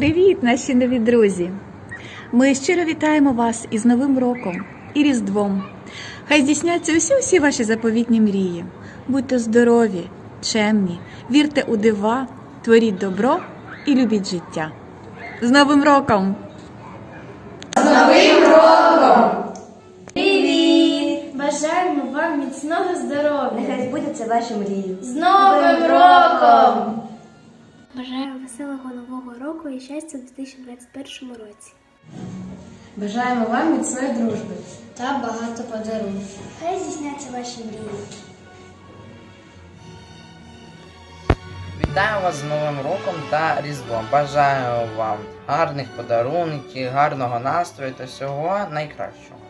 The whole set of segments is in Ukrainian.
Привіт, наші нові друзі! Ми щиро вітаємо вас із Новим роком і Різдвом. Хай здійсняться усі усі ваші заповітні мрії. Будьте здорові, чемні, вірте у дива, творіть добро і любіть життя. З Новим роком! З Новим Роком! Бажаємо вам міцного здоров'я. Нехай збудуться ваші мрії. З Новим роком! Бажаю веселого нового року і щастя у 2021 році. Бажаємо вам міцної дружби та багато подарунків. Хай здійсняться ваші мрії. Вітаю вас з Новим роком та Різдвом. Бажаю вам гарних подарунків, гарного настрою та всього найкращого.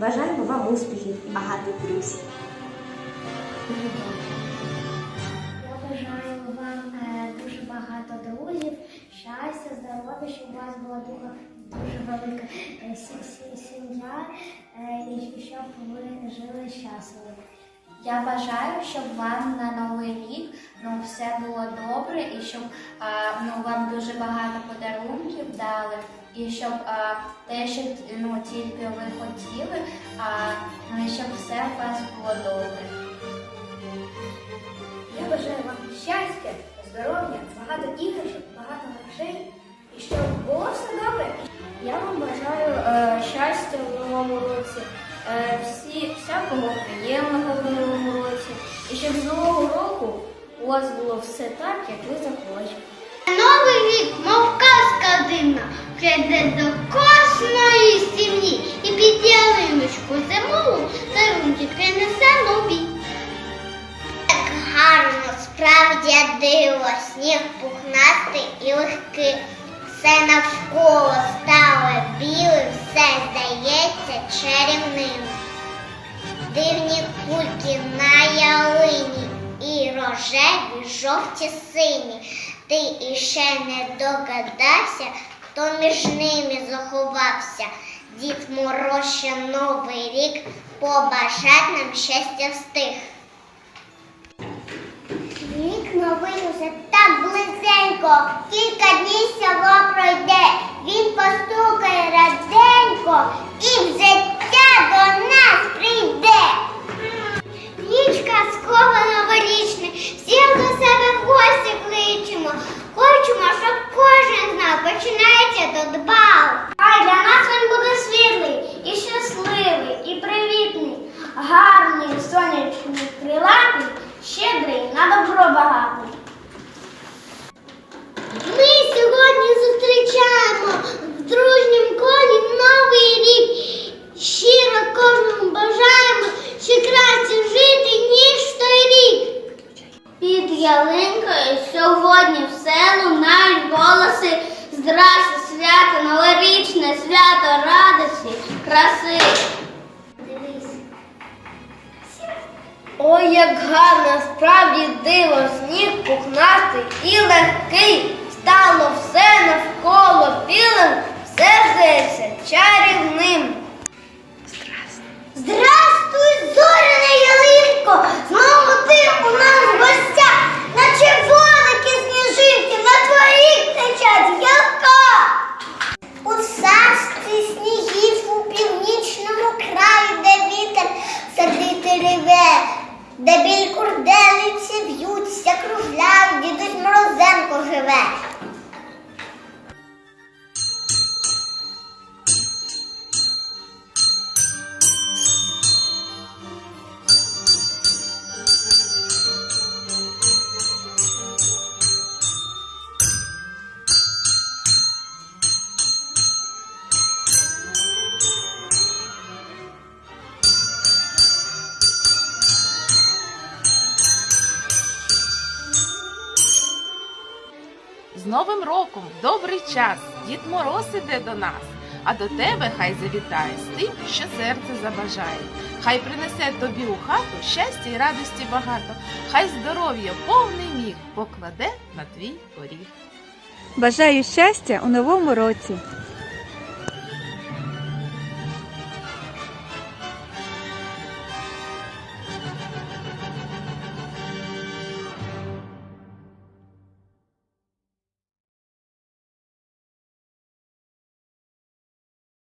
Бажаємо вам успіхів і багатих друзів. Багато друзів, щастя, здоров'я, щоб у вас була дуже, дуже велика е, сі- сі- сім'я е, і щоб ви жили щасливо. Я бажаю, щоб вам на новий рік ну все було добре, і щоб ну вам дуже багато подарунків дали, і щоб а, те, що ну тільки ви хотіли, а ну щоб все у вас було добре. Здоров'я, багато іграшок, багато грошей і щоб було все добре. Я вам бажаю е, щастя в новому році, е, всі, всякого приємного в новому році. І щоб з нового року у вас було все так, як ви захочете. Новий рік, мов казка дивна, прийде до кожної сім'ї і під ялиночку зимову справді диво, сніг пухнастий і легкий. Все навколо стало білим, все здається чарівним. Дивні кульки на ялині і рожеві, жовті сині. Ти іще не догадався, хто між ними заховався. Дід Мороз ще новий рік побажать нам щастя встиг. Рік новий уже так близенько, кілька днів село пройде, він постукає раденько і в життя до нас прийде. Річка скова новорічна, всіх до себе в гості кличемо. Хочемо, щоб кожен знав, починається до дбав. Хай для нас він буде світлий і щасливий, і привітний, гарний, сонячний, крилатий, щедрий на добро багатий. Ми сьогодні зустрічаємо в дружнім колі новий рік. Щиро кожному бажаємо ще краще жити, ніж той рік. Під ялинкою сьогодні в селу навіть голоси. Здрасте, свято, новорічне, свято радості, краси. Дивись. Ой, як гарно, справді диво, сніг пухнастий і легкий. Де біль курделиці в'ються, кружляв, дідусь Морозенко живе. З Новим роком добрий час Дід Мороз іде до нас, а до тебе хай завітає з тим, що серце забажає. Хай принесе тобі у хату щастя й радості багато, хай здоров'я повний міг покладе на твій поріг. Бажаю щастя у новому році!